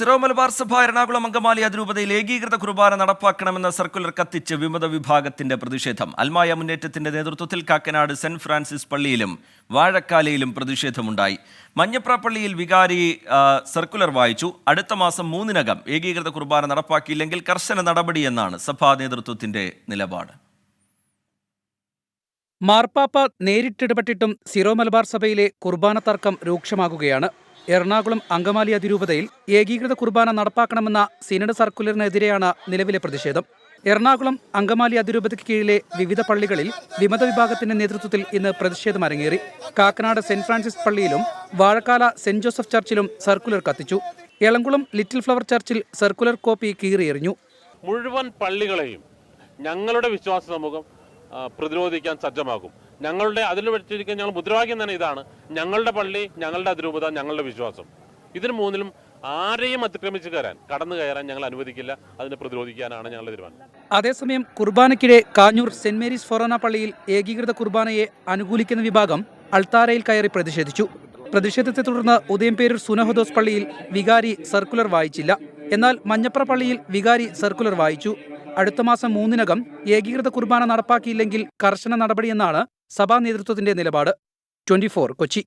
Syro Malabar സഭ എറണാകുളം അങ്കമാലി അതിരൂപതയിൽ ഏകീകൃത കുർബാന നടപ്പാക്കണമെന്ന circular കത്തിച്ച് വിമത വിഭാഗത്തിന്റെ പ്രതിഷേധം. അൽമായ മുന്നേറ്റത്തിന്റെ നേതൃത്വത്തിൽ കാക്കനാട് സെന്റ് ഫ്രാൻസിസ് പള്ളിയിലും വാഴക്കാലയിലും പ്രതിഷേധമുണ്ടായി. മഞ്ഞപ്ര പള്ളിയിൽ വികാരി സർക്കുലർ വായിച്ചു. അടുത്ത മാസം മൂന്നിനകം ഏകീകൃത കുർബാന നടപ്പാക്കിയില്ലെങ്കിൽ കർശന നടപടിയെന്നാണ് സഭാ നേതൃത്വത്തിന്റെ നിലപാട്. മാർപ്പാപ്പ നേരിട്ടിടപെട്ടിട്ടും സിറോ മലബാർ സഭയിലെ കുർബാന തർക്കം രൂക്ഷമാകുകയാണ്. എറണാകുളം അങ്കമാലി അതിരൂപതയിൽ ഏകീകൃത കുർബാന നടപ്പാക്കണമെന്ന സിനഡ് സർക്കുലറിനെതിരെയാണ് നിലവിലെ പ്രതിഷേധം. എറണാകുളം അങ്കമാലി അതിരൂപതയ്ക്ക് കീഴിലെ വിവിധ പള്ളികളിൽ വിമത വിഭാഗത്തിന്റെ നേതൃത്വത്തിൽ ഇന്ന് പ്രതിഷേധം അരങ്ങേറി. കാക്കനാട് സെന്റ് ഫ്രാൻസിസ് പള്ളിയിലും വാഴക്കാല സെന്റ് ജോസഫ് ചർച്ചിലും സർക്കുലർ കത്തിച്ചു. എളംകുളം ലിറ്റിൽ ഫ്ലവർ ചർച്ചിൽ സർക്കുലർ കോപ്പി കീറിയെറിഞ്ഞു. മുഴുവൻ പള്ളികളെയും ഞങ്ങളുടെ വിശ്വാസ സമൂഹം പ്രതിരോധിക്കാൻ സജ്ജമാകും ഞങ്ങളുടെ അതിൽ വെച്ചിരിക്കുന്ന ഞങ്ങൾ മുദ്രാവാക്യം തന്നെ ഇതാണ്. ഞങ്ങളുടെ പള്ളി ഞങ്ങളുടെ അതിരൂപത ഞങ്ങളുടെ വിശ്വാസം. ഇതിന് മൂന്നിലും ആരെയും അതിക്രമിച്ച് കയറാൻ കടന്നു കയറാൻ ഞങ്ങൾ അനുവദിക്കില്ല. അതിനെ പ്രതിരോധിക്കാനാണ് ഞങ്ങളുടെ തീരുമാനം. അതേസമയം കുർബാനയ്ക്കിടെ കാഞ്ഞൂർ സെന്റ് മേരീസ് ഫൊറോന പള്ളിയിൽ ഏകീകൃത കുർബാനയെ അനുകൂലിക്കുന്ന വിഭാഗം അൾത്താരയിൽ കയറി പ്രതിഷേധിച്ചു. പ്രതിഷേധത്തെ തുടർന്ന് ഉദയംപേരൂർ സുനഹദോസ് പള്ളിയിൽ വികാരി സർക്കുലർ വായിച്ചില്ല. എന്നാൽ മഞ്ഞപ്ര പള്ളിയിൽ വികാരി സർക്കുലർ വായിച്ചു. അടുത്ത മാസം മൂന്നിനകം ഏകീകൃത കുർബാന നടപ്പാക്കിയില്ലെങ്കിൽ കർശന നടപടിയെന്നാണ് സഭാ നേതൃത്വത്തിന്റെ നിലപാട് ട്വന്റി കൊച്ചി.